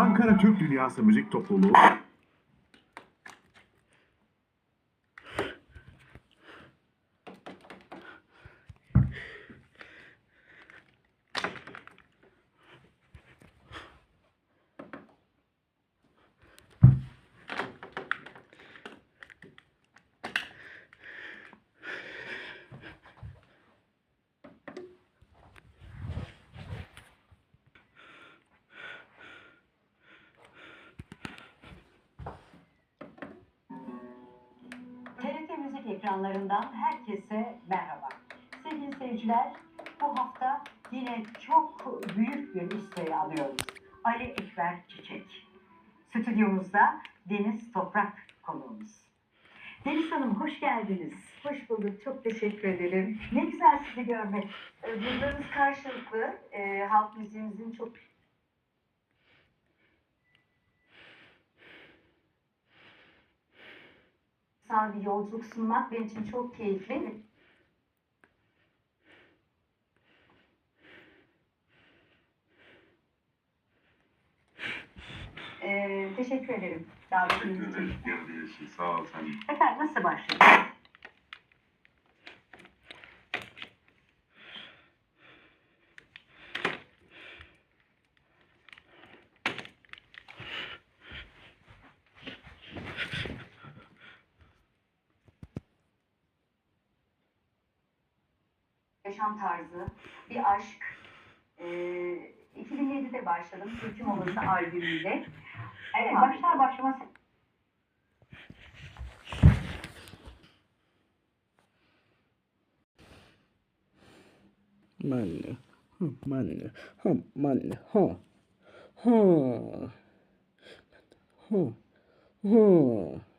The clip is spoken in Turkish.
Ankara Türk Dünyası Müzik Topluluğu TRT Müzik ekranlarından herkese merhaba. Sevgili seyirciler, bu hafta yine çok büyük bir listeyi alıyoruz. Ali Ekber Çiçek. Stüdyomuzda Deniz Toprak konuğumuz. Deniz Hanım hoş geldiniz. Hoş bulduk. Çok teşekkür ederim. Ne güzel sizi görmek. Ee, Duygularımız karşılıklı. Ee, halk müziğimizin çok sağ bir yolculuk sunmak benim için çok keyifli. Ee, teşekkür ederim davetiniz Teşekkür için. ederim geldiğin için. Sağ ol sen. Efendim nasıl başlayalım? Yaşam tarzı, bir aşk. Ee, 2007'de başladım Türküm Olası albümüyle. Evet, başlar başlamaz Manne. Ha, manne. Ha, manne. Ha. Ha. Ha. Ha.